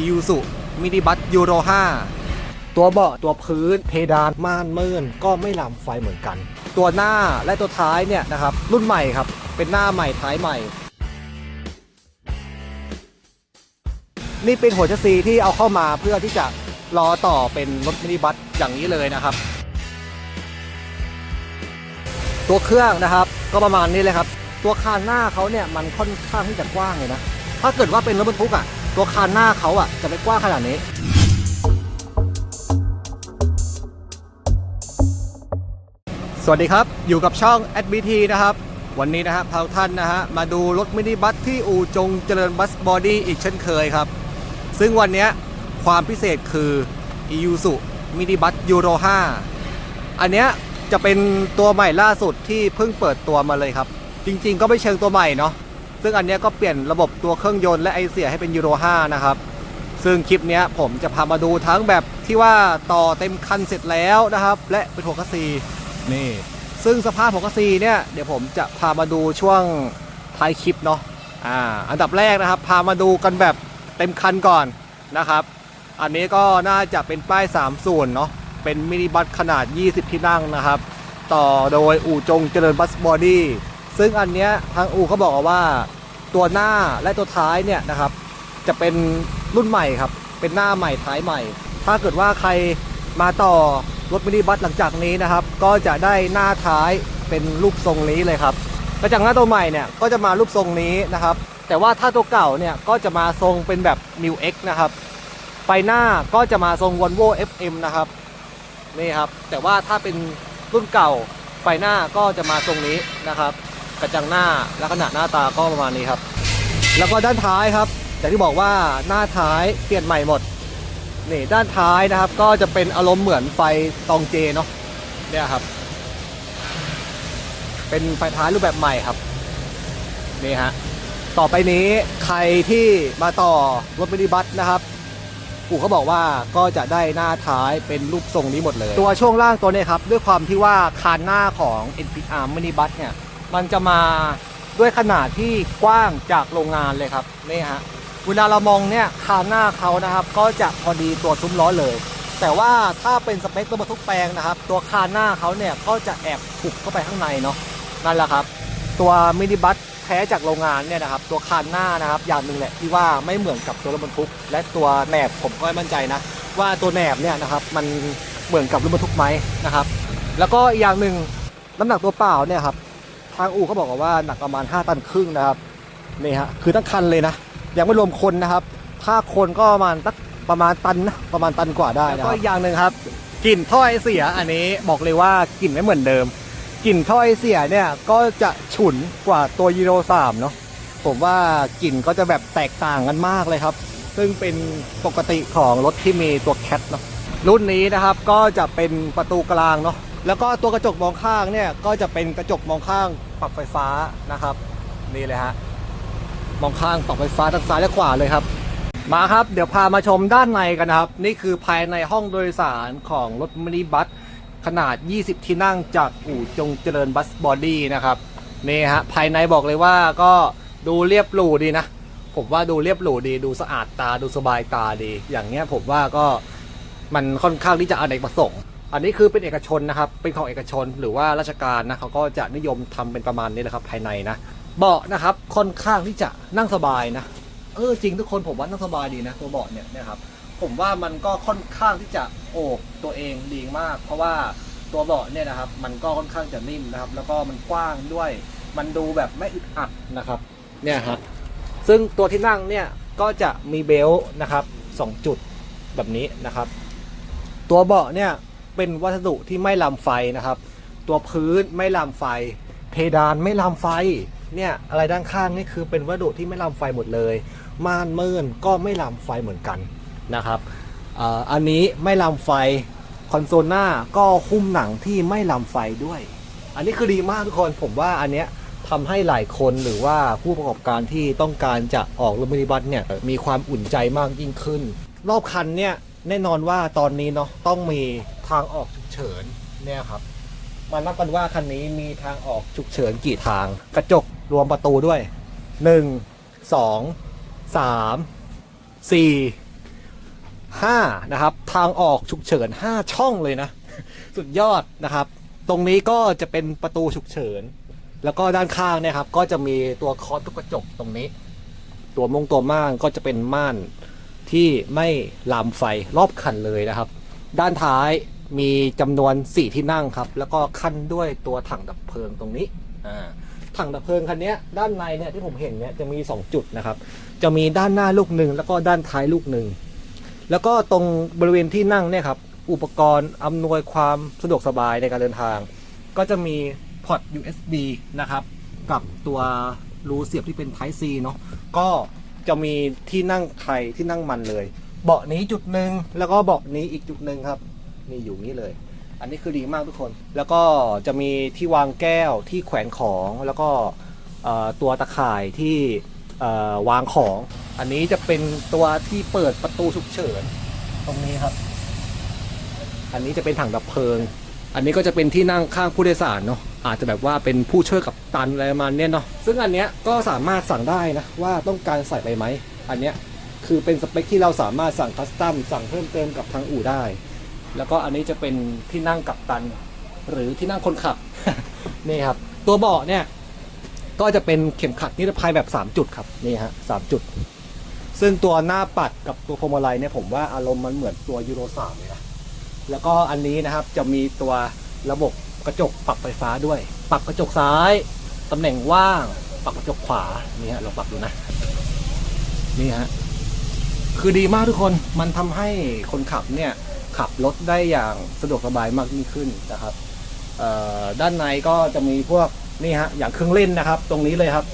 i u s u Mini Bus Euro 5ตัวเบาะตัวพื้นเพดานม่านมืนก็ไม่ลามไฟเหมือนกัน ตัวหน้าและตัวท้ายเนี่ยนะครับรุ่นใหม่ครับ เป็นหน้าใหม่ท้ายใหม่ นี่เป็นหัวชสซีที่เอาเข้ามาเพื่อที่จะรอต่อเป็นรถมินิบัสอย่างนี้เลยนะครับ ตัวเครื่องนะครับก็ประมาณนี้เลยครับ ตัวคานหน้าเขาเนี่ยมันค่อนข้างที่จะกว้างเลยนะ ถ้าเกิดว่าเป็นรถบรรทุกอะ ตัวคานหน้าเขาอะจะไม่กว้างขนาดนี้ สวัสดีครับ อยู่กับช่อง SBT นะครับ วันนี้นะครับพาท่านนะฮะ มาดูรถมินิบัสที่อู่จงเจริญบัสบอดี้อีกเช่นเคยครับ ซึ่งวันนี้ความพิเศษคือ i u s u Mini Bus Euro 5อันเนี้ยจะเป็นตัวใหม่ล่าสุดที่เพิ่งเปิดตัวมาเลยครับ จริงๆ ก็ไม่เชิงตัวใหม่เนาะ ซึ่งอันนี้ก็เปลี่ยนระบบตัวเครื่องยนต์และไอเสียให้เป็น Euro 5นะครับ ซึ่งคลิปนี้ผมจะพามาดูทั้งแบบที่ว่าต่อเต็มคันเสร็จแล้วนะครับ และเป็นหัวคัสซีนี่ ซึ่งสภาพหัวคัสซีเนี่ยเดี๋ยวผมจะพามาดูช่วงท้ายคลิปเนาะอ่าอันดับแรกนะครับ พามาดูกันแบบเต็มคันก่อนนะครับ อันนี้ก็น่าจะเป็นป้าย3ส่วนเนาะเป็นมินิบัสขนาด 20 ที่นั่งนะครับ ต่อโดยอู่จงเจริญบัสบอดี้ ซึ่งอันเนี้ยทางอูเขาบอกว่าตัวหน้าและตัวท้ายเนี่ยนะครับ จะเป็นรุ่นใหม่ครับ เป็นหน้าใหม่ท้ายใหม่ ถ้าเกิดว่าใครมาต่อรถมินิบัสหลังจากนี้นะครับ ก็จะได้หน้าท้ายเป็นรูปทรงนี้เลยครับแล้วจากหน้าตัวใหม่เนี่ยก็จะมารูปทรงนี้นะครับ แต่ว่าถ้าตัวเก่าเนี่ยก็จะมาทรงเป็นแบบ New X นะครับไฟหน้าก็จะมาทรง Volvo FM นะครับนี่ครับ แต่ว่าถ้าเป็นรุ่นเก่าไฟหน้าก็จะมาทรงนี้นะครับ กระจังหน้าลักษณะหน้าตาก็ประมาณนี้ครับ แล้วก็ด้านท้ายครับอย่างที่บอกว่าหน้าท้ายเปลี่ยนใหม่หมดนี่ด้านท้ายนะครับ ก็จะเป็นอารมณ์เหมือนไฟตองเจเนาะเนี่ยครับ เป็นไฟท้ายรูปแบบใหม่ครับนี่ฮะต่อไปนี้ใครที่มาต่อรถมินิบัสนะครับปู่เขาบอกว่าก็จะได้หน้าท้ายเป็นรูปทรงนี้หมดเลย ตัวช่วงล่างตัวนี้ครับ ด้วยความที่ว่าคานหน้าของ NPR Mini Bus เนี่ย มันจะมาด้วยขนาดที่กว้างจากโรงงานเลยครับนี่ฮะเวลาเรามองเนี่ยคานหน้าเขานะครับ ก็จะพอดีตัวซุ้มล้อเลย แต่ว่าถ้าเป็นสเปคตัวบรรทุกแปลงนะครับ ตัวคานหน้าเขาเนี่ยก็จะแอบปุกเข้าไปข้างในเนาะนั่นแหละครับ ตัวมินิบัสแท้จากโรงงานเนี่ยนะครับ ตัวคานหน้านะครับ อย่างหนึ่งแหละที่ว่าไม่เหมือนกับตัวรถบรรทุก และตัวแหนบผมก็ไม่มั่นใจนะ ว่าตัวแหนบเนี่ยนะครับมันเหมือนกับรถบรรทุกไหมนะครับ แล้วก็อีกอย่างหนึ่งน้ำหนักตัวเปล่าเนี่ยครับ ทางอู่เขาบอกว่าหนักประมาณ 5 ตันครึ่งนะครับนี่ฮะคือทั้งคันเลยนะ ยังไม่รวมคนนะครับ ถ้าคนก็ประมาณตักประมาณตันนะประมาณตันกว่าได้นะก็อีกอย่างหนึ่งครับกลิ่นท่อไอเสียอันนี้บอกเลยว่ากลิ่นไม่เหมือนเดิมกลิ่นท่อไอเสียเนี่ยก็จะฉุนกว่าตัวยูโร3เนาะผมว่ากลิ่นก็จะแบบแตกต่างกันมากเลยครับ ซึ่งเป็นปกติของรถที่มีตัวแคทเนาะรุ่นนี้นะครับก็จะเป็นประตูกลางเนาะ แล้วก็ตัวกระจกมองข้างเนี่ยก็จะเป็นกระจกมองข้างปรับไฟฟ้านะครับ นี่เลยฮะมองข้างปรับไฟฟ้าทั้งซ้ายและขวาเลยครับ มาครับ เดี๋ยวพามาชมด้านในกันนะครับ นี่คือภายในห้องโดยสารของรถมินิบัสขนาด 20 ที่นั่งจากอู่จงเจริญบัสบอดี้นะครับนี่ฮะภายในบอกเลยว่าก็ดูเรียบหรูดีนะ ผมว่าดูเรียบหรูดีดูสะอาดตาดูสบายตาดี อย่างเงี้ยผมว่าก็มันค่อนข้างที่จะอเนกประสงค์ อันนี้คือเป็นเอกชนนะครับ เป็นของเอกชนหรือว่าราชการนะเขาก็จะนิยมทำเป็นประมาณนี้แหละครับภายในนะ เบาะนะครับค่อนข้างที่จะนั่งสบายนะ เออจริงทุกคนผมว่านั่งสบายดีนะ ตัวเบาะเนี่ยนะครับ ผมว่ามันก็ค่อนข้างที่จะโอบตัวเองดีมาก เพราะว่าตัวเบาะเนี่ยนะครับ มันก็ค่อนข้างจะนิ่มนะครับ แล้วก็มันกว้างด้วย มันดูแบบไม่อึดอัดนะครับ เนี่ยครับ ซึ่งตัวที่นั่งเนี่ยก็จะมีเบลต์นะครับสองจุดแบบนี้นะครับ ตัวเบาะเนี่ย เป็นวัสดุที่ไม่ลามไฟนะครับ ตัวพื้นไม่ลามไฟ เพดานไม่ลามไฟเนี่ยอะไรด้านข้างนี่คือเป็นวัสดุที่ไม่ลามไฟหมดเลย ม่านมืนก็ไม่ลามไฟเหมือนกันนะครับอันนี้ไม่ลามไฟคอนโซลหน้าก็หุ้มหนังที่ไม่ลามไฟด้วย อันนี้คือดีมากทุกคนผมว่าอันเนี้ยทำให้หลายคนหรือว่าผู้ประกอบการที่ต้องการจะออกรถมินิบัสเนี่ยมีความอุ่นใจมากยิ่งขึ้น รอบคันเนี่ยแน่นอนว่าตอนนี้เนาะต้องมีางออกฉุกเฉินเนี่ยครับมานับกันว่าคันนี้มีทางออกฉุกเฉินกี่ทาง กระจกรวมประตูด้วย 1 2 3 4 5 นะครับ ทางออกฉุกเฉิน 5 ช่องเลยนะ สุดยอดนะครับ ตรงนี้ก็จะเป็นประตูฉุกเฉิน แล้วก็ด้านข้างเนี่ยครับ ก็จะมีตัวคอทุกกระจกตรงนี้ ตัวมงตัวม่านก็จะเป็นม่านที่ไม่ลามไฟรอบคันเลยนะครับ ด้านท้ายมีจำนวน 4 ที่นั่งครับ แล้วก็ขั้นด้วยตัวถังดับเพลิงตรงนี้อ่าถังดับเพลิงคันนี้ด้านในเนี่ยที่ผมเห็นเนี่ยจะมี 2 จุดนะครับ จะมีด้านหน้าลูกหนึ่งแล้วก็ด้านท้ายลูกหนึ่งแล้วก็ตรงบริเวณที่นั่งเนี่ยครับอุปกรณ์อำนวยความสะดวกสบายในการเดินทาง ก็จะมีพอร์ต USB นะครับกับตัวรูเสียบที่เป็น Type C เนาะก็จะมีที่นั่งใครที่นั่งมันเลย เบาะนี้จุดหนึ่งแล้วก็เบาะนี้อีกจุดหนึ่งครับ นี่อยู่นี้เลย อันนี้คือดีมากทุกคน แล้วก็จะมีที่วางแก้วที่แขวนของแล้วก็ตัวตะข่ายที่วางของ อันนี้จะเป็นตัวที่เปิดประตูฉุกเฉินตรงนี้ครับ อันนี้จะเป็นถังดับเพลิง อันนี้ก็จะเป็นที่นั่งข้างผู้โดยสารเนาะอาจจะแบบว่าเป็นผู้ช่วยกับตันอะไรประมาณเนี้ยเนาะซึ่งอันเนี้ยก็สามารถสั่งได้นะว่าต้องการใส่ไปไหมอันเนี้ย คือเป็นสเปคที่เราสามารถสั่งคัสตัมสั่งเพิ่มเติมกับทางอู่ได้ แล้วก็อันนี้จะเป็นที่นั่งกับตัน หรือที่นั่งคนขับ นี่ครับ ตัวเบาะเนี่ย ก็จะเป็นเข็มขัดนิรภัยแบบ 3 จุดครับ นี่ฮะสามจุด ซึ่งตัวหน้าปัดกับตัวพวงมาลัยเนี่ยผมว่าอารมณ์มันเหมือนตัวยูโรสามเลยนะแล้วก็อันนี้นะครับจะมีตัวระบบกระจกปรับไฟฟ้าด้วย ปรับกระจกซ้าย ตำแหน่งว่าง ปรับกระจกขวา นี่ฮะเราปรับดูนะ นี่ฮะ คือดีมากทุกคนมันทำให้คนขับเนี่ยขับรถได้อย่างสะดวกสบายมากยิ่งขึ้นนะครับด้านในก็จะมีพวกนี่ฮะอย่างเครื่องเล่นนะครับ ตรงนี้เลยครับ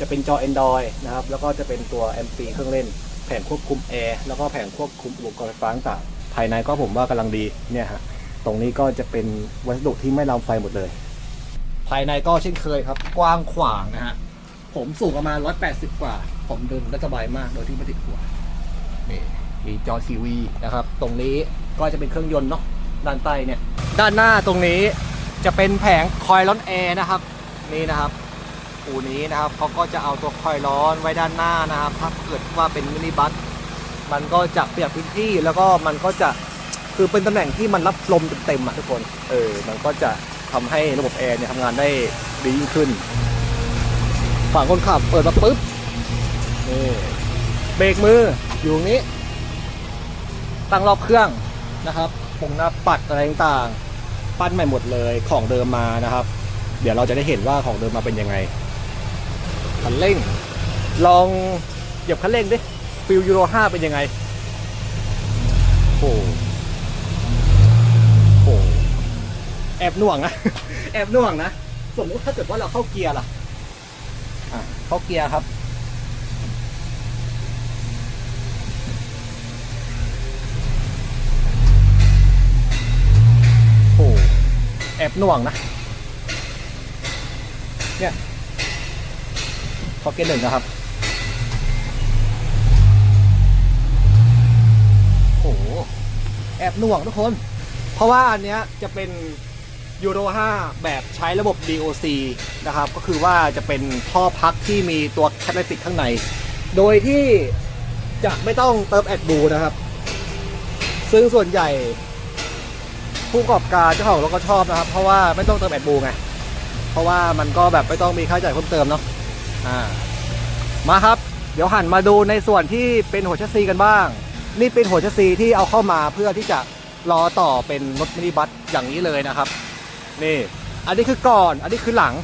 จะเป็นจอ Android นะครับ แล้วก็จะเป็นตัว MP เครื่องเล่น แผงควบคุมแอร์แล้วก็แผงควบคุมอุปกรณ์ไฟฟ้าต่างภายในก็ผมว่ากำลังดีเนี่ยฮะตรงนี้ก็จะเป็นวัสดุที่ไม่ลามไฟหมดเลย ภายในก็เช่นเคยครับ กว้างขวางนะฮะผมสูงประมาณ 180 กว่า ผมเดินได้สบายมากโดยที่ไม่ติดหัวนี่มีจอทีวีนะครับ ตรงนี้ก็จะเป็นเครื่องยนต์เนาะด้านใต้เนี่ย ด้านหน้าตรงนี้จะเป็นแผงคอยล์ร้อนแอร์นะครับ นี่นะครับอูนี้นะครับเขาก็จะเอาตัวคอยล์ร้อนไว้ด้านหน้านะครับ ถ้าเกิดว่าเป็นมินิบัสมันก็จะประหยัดพื้นที่แล้วก็มันก็จะคือเป็นตำแหน่งที่มันรับลมเต็มๆอะทุกคนเออมันก็จะทำให้ระบบแอร์เนี่ยทำงานได้ดียิ่งขึ้น ฝั่งคนขับเปิดมาปุ๊บ นี่เบรกมืออยู่ตรงนี้ตั้งรอบเครื่องนะครับปงหน้าปัดอะไรต่างๆ ปั้นใหม่หมดเลยของเดิมมานะครับ เดี๋ยวเราจะได้เห็นว่าของเดิมมาเป็นยังไงคันเร่ง ลองเหยียบคันเร่งดิฟิลยูโร5เป็นยังไงโอ้โหแอบน่วงนะแอบน่วงนะ สมมติถ้าเกิดว่าเราเข้าเกียร์ล่ะ อะเข้าเกียร์ครับ แอบน่วงนะ เนี่ยพอเกยร์หนึ่งนะครับ โอ้โห แอบน่วงทุกคน เพราะว่าอันเนี้ยจะเป็นยูโร5 แบบใช้ระบบ DOC นะครับ ก็คือว่าจะเป็นท่อพักที่มีตัวแคตาลิติกข้างใน โดยที่จะไม่ต้องเติมแอดบูนะครับ ซึ่งส่วนใหญ่ ผู้ประกอบการเจ้าของรถก็ชอบนะครับ เพราะว่าไม่ต้องเติมแอดบูไง เพราะว่ามันก็แบบไม่ต้องมีค่าใช้จ่ายเพิ่มเติมเนาะอ่ามาครับ เดี๋ยวหันมาดูในส่วนที่เป็นหัวแชสซีกันบ้าง นี่เป็นหัวแชสซีที่เอาเข้ามาเพื่อที่จะรอต่อเป็นรถมินิบัสอย่างนี้เลยนะครับ นี่ อันนี้คือก่อน อันนี้คือหลัง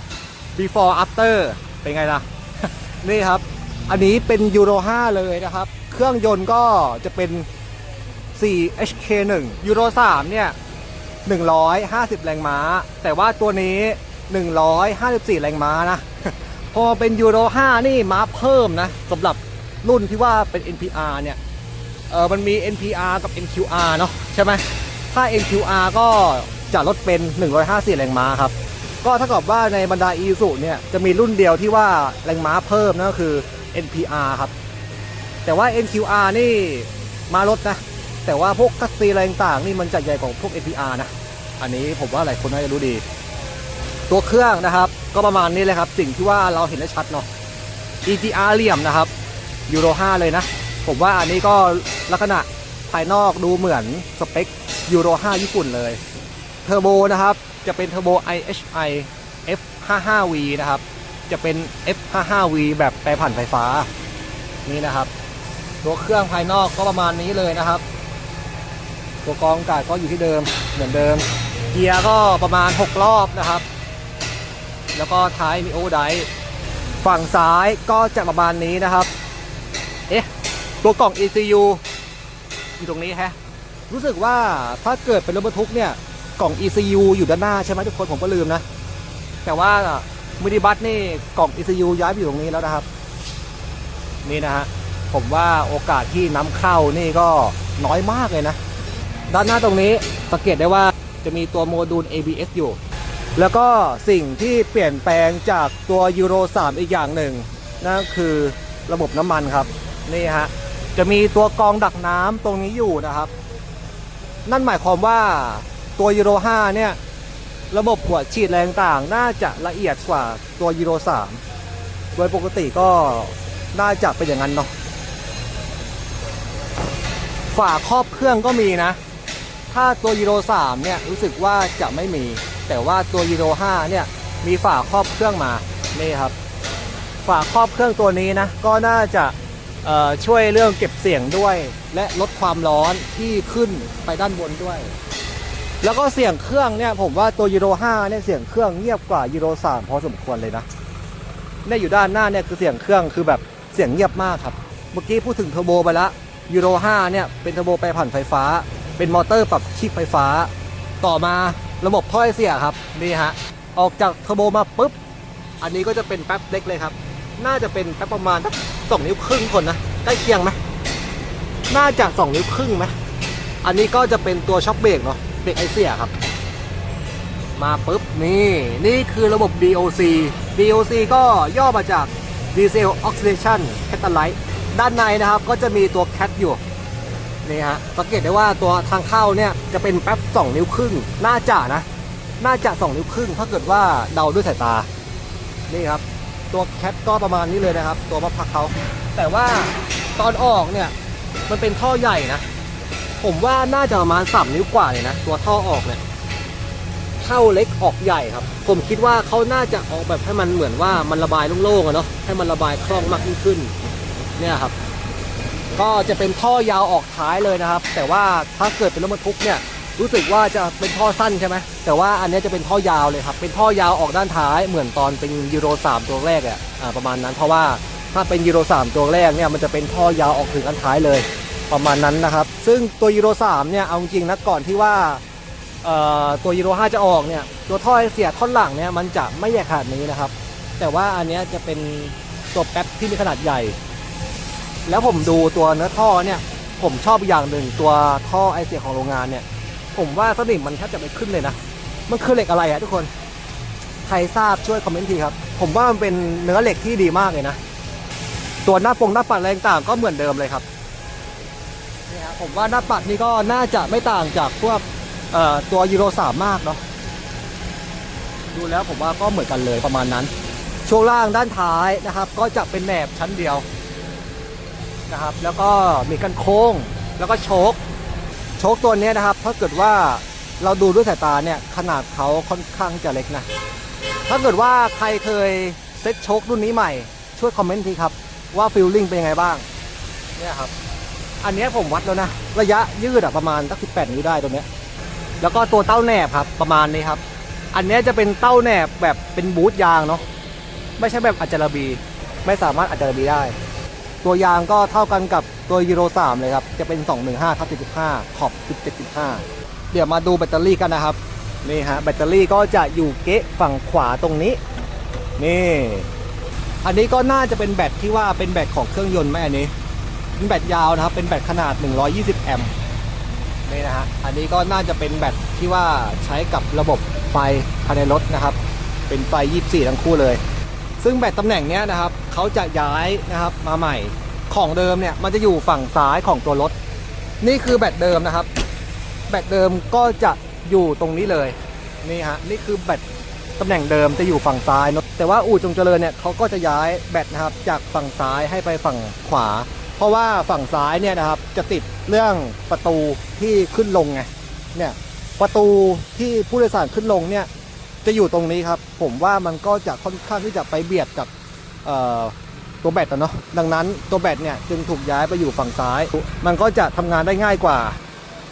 before after เป็นไงล่ะ นี่ครับ อันนี้เป็นยูโร 5 เลยนะครับ เครื่องยนต์ก็จะเป็น 4 HK1 ยูโร 3 เนี่ย 150 แรงม้า แต่ว่าตัวนี้ 154 แรงม้านะ พอเป็นยูโร5นี่ม้าเพิ่มนะสำหรับรุ่นที่ว่าเป็น NPR เนี่ย เออมันมี NPR กับ NQR เนาะใช่ไหมถ้า NQR ก็จะลดเป็น 154 แรงม้าครับ ก็เท่ากับว่าในบรรดา e s u เนี่ยจะมีรุ่นเดียวที่ว่าแรงม้าเพิ่มนั่นก็คือ NPR ครับ แต่ว่า NQR นี่มาลดนะ แต่ว่าพวกคัสซีอะไรต่างๆนี่มันจะใหญ่กว่าพวก NPR นะ อันนี้ผมว่าหลายคนน่าจะรู้ดี ตัวเครื่องนะครับ ก็ประมาณนี้เลยครับ สิ่งที่ว่าเราเห็นได้ชัดเนาะ EGR เหลี่ยมนะครับยูโร5เลยนะ ผมว่าอันนี้ก็ลักษณะภายนอกดูเหมือนสเปคยูโร5ญี่ปุ่นเลยเทอร์โบนะครับ จะเป็นเทอร์โบ IHI F55V นะครับ จะเป็น F55V แบบแปรผันไฟฟ้า นี่นะครับ ตัวเครื่องภายนอกก็ประมาณนี้เลยนะครับ ตัวกรองอากาศก็อยู่ที่เดิมเหมือนเดิม เกียร์ก็ประมาณ 6 รอบนะครับ แล้วก็ท้ายมีโอไดฝั่งซ้ายก็จะประมาณนี้นะครับ เอ๊ะ ตัวกล่อง ECU อยู่ตรงนี้แฮะ รู้สึกว่าถ้าเกิดเป็นรถบรรทุกเนี่ย กล่อง ECU อยู่ด้านหน้าใช่ไหมทุกคนผมก็ลืมนะ แต่ว่ามินิบัสนี่กล่อง ECU ย้ายไปอยู่ตรงนี้แล้วนะครับ นี่นะฮะ ผมว่าโอกาสที่น้ำเข้านี่ก็น้อยมากเลยนะ ด้านหน้าตรงนี้สังเกตได้ว่าจะมีตัวโมดูล ABS อยู่ แล้วก็สิ่งที่เปลี่ยนแปลงจากตัวยูโร 3 อีกอย่างหนึ่งนั่นคือระบบน้ำมันครับ นี่ฮะ จะมีตัวกองดักน้ำตรงนี้อยู่นะครับ นั่นหมายความว่าตัวยูโร 5 เนี่ย ระบบหัวฉีดแรงต่างน่าจะละเอียดกว่าตัวยูโร 3 โดยปกติก็น่าจะเป็นอย่างนั้นเนาะฝาครอบเครื่องก็มีนะ ถ้าตัวยูโร3เนี่ยรู้สึกว่าจะไม่มี แต่ว่าตัวยูโร5เนี่ยมีฝาครอบเครื่องมานี่ครับ ฝาครอบเครื่องตัวนี้นะก็น่าจะช่วยเรื่องเก็บเสียงด้วย และลดความร้อนที่ขึ้นไปด้านบนด้วย แล้วก็เสียงเครื่องเนี่ยผมว่าตัวยูโร5เนี่ยเสียงเครื่องเงียบกว่ายูโร3พอสมควรเลยนะเนี่ยอยู่ด้านหน้าเนี่ยคือเสียงเครื่องคือแบบเสียงเงียบมากครับ เมื่อกี้พูดถึงเทอร์โบไปล้วยูโร5เนี่ยเป็นเทอร์โบแปรผันไฟฟ้า เป็นมอเตอร์ปรับชีพไฟฟ้า ต่อมาระบบถ้อยเสียครับ นี่ฮะ ออกจากเทอร์โบมาปุ๊บ อันนี้ก็จะเป็นแป๊บเล็กเลยครับ น่าจะเป็นแป๊บประมาณสองนิ้วครึ่งคนนะใกล้เคียงไหมน่าจะสองนิ้วครึ่งไหมอันนี้ก็จะเป็นตัวช็อคเบรกเนาะเบรกไอเสียครับ มาปุ๊บนี่นี่คือระบบ DOC DOC ก็ย่อมาจาก Diesel Oxidation Catalyst ด้านในนะครับก็จะมีตัว CAT อยู่ นี่ฮะสังเกตได้ว่าตัวทางเข้าเนี่ยจะเป็นแป๊บ 2 นิ้วครึ่ง น่าจะนะ น่าจะ 2 นิ้วครึ่ง ถ้าเกิดว่าเดาด้วยสายตา นี่ครับ ตัวแคทก็ประมาณนี้เลยนะครับ ตัวมะพักเขาแต่ว่าตอนออกเนี่ยมันเป็นท่อใหญ่นะ ผมว่าน่าจะประมาณ3นิ้วกว่าเลยนะ ตัวท่อออกเนี่ยเข้าเล็กออกใหญ่ครับ ผมคิดว่าเขาน่าจะออกแบบให้มันเหมือนว่ามันระบายโล่งๆอะเนาะให้มันระบายคล่องมากยิ่งขึ้น เนี่ยครับ ก็จะเป็นท่อยาวออกท้ายเลยนะครับ แต่ว่าถ้าเกิดเป็นรถบรรทุกเนี่ยรู้สึกว่าจะเป็นท่อสั้นใช่ไหมแต่ว่าอันนี้จะเป็นท่อยาวเลยครับเป็นท่อยาวออกด้านท้ายเหมือนตอนเป็นยูโร 3 ตัวแรกอะประมาณนั้นเพราะว่าถ้าเป็นยูโร 3 ตัวแรกเนี่ยมันจะเป็นท่อยาวออกถึงอันท้ายเลย ประมาณนั้นนะครับ ซึ่งตัวยูโร 3 เนี่ยเอาจริงนะก่อนที่ว่าตัวยูโร 5 จะออกเนี่ยตัวท่อเสียท่อนหลังเนี่ยมันจะไม่ใหญ่ขนาดนี้นะครับ แต่ว่าอันนี้จะเป็นตัวแป๊บที่มีขนาดใหญ่ แล้วผมดูตัวเนื้อท่อเนี่ย ผมชอบอย่างหนึ่งตัวท่อไอเสียของโรงงานเนี่ย ผมว่าสนิมมันแทบจะไม่ขึ้นเลยนะ มันคือเหล็กอะไรอะทุกคน ใครทราบช่วยคอมเมนต์ทีครับ ผมว่ามันเป็นเนื้อเหล็กที่ดีมากเลยนะ ตัวหน้าปงหน้าปัดอะไรต่างก็เหมือนเดิมเลยครับนี่ฮะผมว่าหน้าปัดนี่ก็น่าจะไม่ต่างจากพวกตัวยูโรสามมากเนาะดูแล้วผมว่าก็เหมือนกันเลยประมาณนั้น ช่วงล่างด้านท้ายนะครับ ก็จะเป็นแหนบชั้นเดียว นะครับ แล้วก็มีกันโค้งแล้วก็โชคโชคตัวนี้นะครับ ถ้าเกิดว่าเราดูด้วยสายตาเนี่ยขนาดเขาค่อนข้างจะเล็กนะ ถ้าเกิดว่าใครเคยเซ็ตโชครุ่นนี้ใหม่ ช่วยคอมเมนต์ทีครับ ว่าฟิลลิ่งเป็นยังไงบ้างเนี่ยครับ อันนี้ผมวัดแล้วนะ ระยะยืดอะประมาณตั้ง18นิ้วได้ตัวเนี้ยแล้วก็ตัวเต้าแหนบครับประมาณนี้ครับ อันนี้จะเป็นเต้าแหนบแบบเป็นบูทยางเนาะไม่ใช่แบบอัจจารบี ไม่สามารถอัจจารบีได้ ตัวยางก็เท่ากันกับตัวยูโร3เลยครับ จะเป็น 215ทับ75ขอบ17.5 เดี๋ยวมาดูแบตเตอรี่กันนะครับนี่ฮะแบตเตอรี่ก็จะอยู่เกะฝั่งขวาตรงนี้ นี่ อันนี้ก็น่าจะเป็นแบตที่ว่าเป็นแบตของเครื่องยนต์ไหมอันนี้เป็นแบตยาวนะครับเป็นแบตขนาด 120 แอมป์นี่นะฮะอันนี้ก็น่าจะเป็นแบตที่ว่าใช้กับระบบไฟภายในรถนะครับ เป็นไฟ 24 ทั้งคู่เลย ซึ่งแบตตำแหน่งเนี้ยนะครับ เขาจะย้ายนะครับมาใหม่ของเดิมเนี่ยมันจะอยู่ฝั่งซ้ายของตัวรถ นี่คือแบตเดิมนะครับ แบตเดิมก็จะอยู่ตรงนี้เลยนี่ฮะนี่คือแบตตำแหน่งเดิมจะอยู่ฝั่งซ้ายเนะแต่ว่าอู่จงเจริญเนี่ยเขาก็จะย้ายแบตนะครับจากฝั่งซ้ายให้ไปฝั่งขวา เพราะว่าฝั่งซ้ายเนี่ยนะครับจะติดเรื่องประตูที่ขึ้นลงไงเนี่ยประตูที่ผู้โดยสารขึ้นลงเนี่ยจะอยู่ตรงนี้ครับ ผมว่ามันก็จะค่อนข้างที่จะไปเบียดกับ ตัวแบตอะเนาะดังนั้นตัวแบตเนี่ยจึงถูกย้ายไปอยู่ฝั่งซ้าย มันก็จะทำงานได้ง่ายกว่า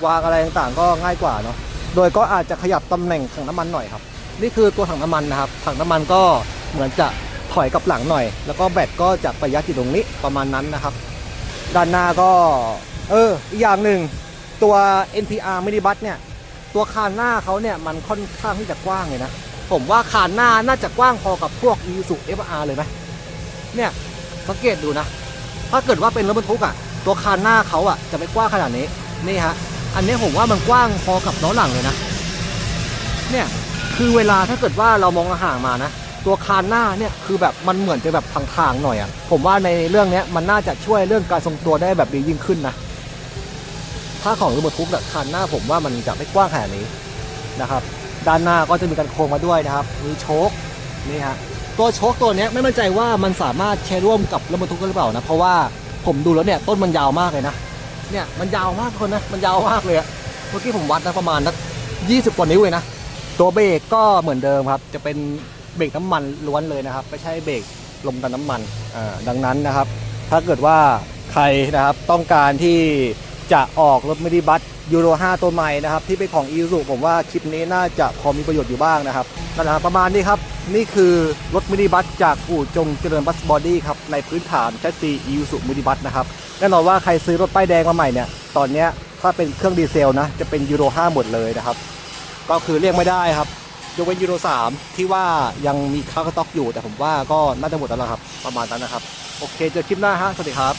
วางอะไรต่างๆ ก็ง่ายกว่าเนาะโดยก็อาจจะขยับตำแหน่งถังน้ำมันหน่อยครับนี่คือตัวถังน้ำมันนะครับถังน้ำมันก็เหมือนจะถอยกับหลังหน่อย แล้วก็แบตก็จะประหยัดอยู่ตรงนี้ประมาณนั้นนะครับ ด้านหน้าก็เอออีกอย่างหนึ่งตัว NPR Mini Bus เนี่ยตัวคานหน้าเขาเนี่ยมันค่อนข้างที่จะกว้างเลยนะผมว่าคานหน้าน่าจะกว้างพอกับพวก Isuzu FR เลยไหม เนี่ยสังเกตดูนะ ถ้าเกิดว่าเป็นรถบรรทุกอะ ตัวคานหน้าเขาอะจะไม่กว้างขนาดนี้ นี่ฮะ อันนี้ผมว่ามันกว้างพอกับล้อหลังเลยนะ เนี่ยคือเวลาถ้าเกิดว่าเรามองห่างมานะ ตัวคานหน้าเนี่ยคือแบบมันเหมือนจะแบบทางๆหน่อยอะ่ะ ผมว่าในเรื่องเนี้ยมันน่าจะช่วยเรื่องการทรงตัวได้แบบดียิ่งขึ้นนะ ถ้าของรถบรรทุกเนี่ยคานหน้าผมว่ามันจะไม่กว้างขนาดนี้นะครับ ด้านหน้าก็จะมีการโค้งมาด้วยนะครับ มีโชคนี่ฮะ ตัวโชคตัวนี้ไม่มั่นใจว่ามันสามารถใช้ร่วมกับรถบรรทุกได้หรือเปล่านะเพราะว่าผมดูแล้วเนี่ยต้นมันยาวมากเลยนะเนี่ยมันยาวมากคนนะมันยาวมากเลยอะเมื่อกี้ผมวัดนะประมาณนักยี่สิบกว่านิ้วเลยนะตัวเบรกก็เหมือนเดิมครับ จะเป็นเบรกน้ำมันล้วนเลยนะครับไม่ใช่เบรกลมดันน้ำมันอ่าดังนั้นนะครับ ถ้าเกิดว่าใครนะครับต้องการที่จะออกรถมินิบัสยูโร 5 ตัวใหม่นะครับที่เป็นของ i s u ผมว่าคลิปนี้น่าจะพอมีประโยชน์อยู่บ้างนะครับนั่นแหละครับประมาณนี้ครับ นี่คือรถมินิบัสจากอู่จงเจริญบัสบอดี้ครับ ในพื้นฐานแชสซี i s u มินิบัสนะครับแน่นอนว่าใครซื้อรถป้ายแดงมาใหม่เนี่ย ตอนนี้ถ้าเป็นเครื่องดีเซลนะ จะเป็นยูโร 5 หมดเลยนะครับ ก็คือเรียกไม่ได้ครับ ยกเว้นยูโร 3 ที่ว่ายังมีคาร์สต็อกอยู่แต่ผมว่าก็น่าจะหมดแล้วครับ ประมาณนั้นนะครับ โอเค เจอคลิปหน้าฮะสวัสดีครับ